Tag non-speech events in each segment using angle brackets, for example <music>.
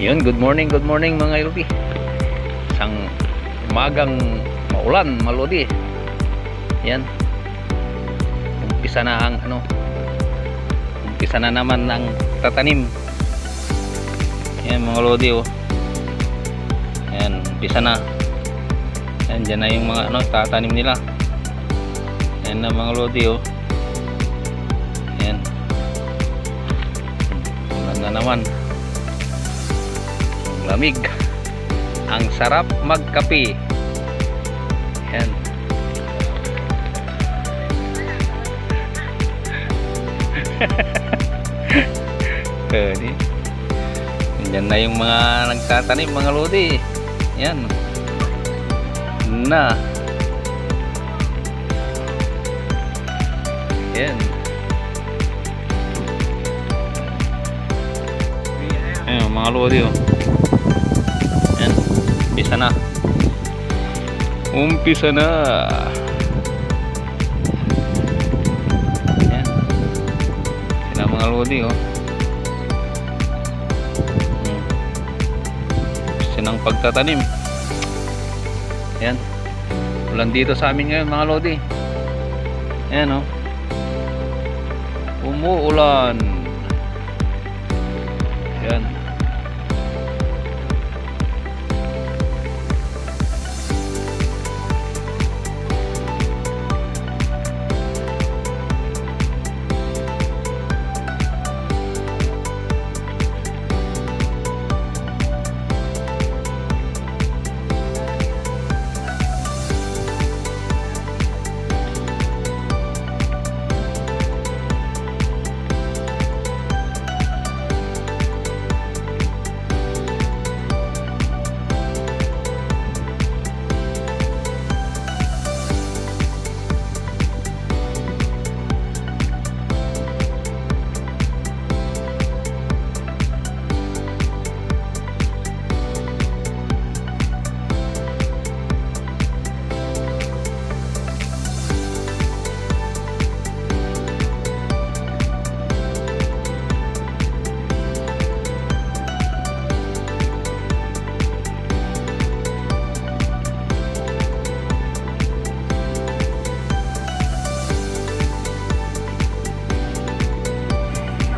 Yun, good morning, good morning mga Lodi. Isang umagang maulan, malodi. Yan. Umpisa na ang ano. Umpisa na naman ang tatanim. Yan mga Lodi oh. Yan, umpisa na. Yan, dyan na yung mga ano, tatanim nila. Yan na mga Lodi oh. Yan. Ulan na naman lamig ang sarap magkape yan <laughs> Pwede. Yan na yung mga nagtatanim mga lodi. Yan. Na. Yan. Ayun, mga lodi oh. Umpisa na. Umpisa na. Yan. Sila mga lodi oh. Umpisa ng pagtatanim. Yan. Ulan dito sa amin ngayon mga lodi. Yan oh. Umuulan. Yan.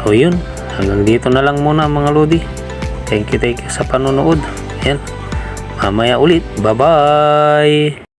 O yun, hanggang dito na lang muna mga Lodi. Thank you, thank you sa panonood. Yan. Mamaya ulit. Bye-bye!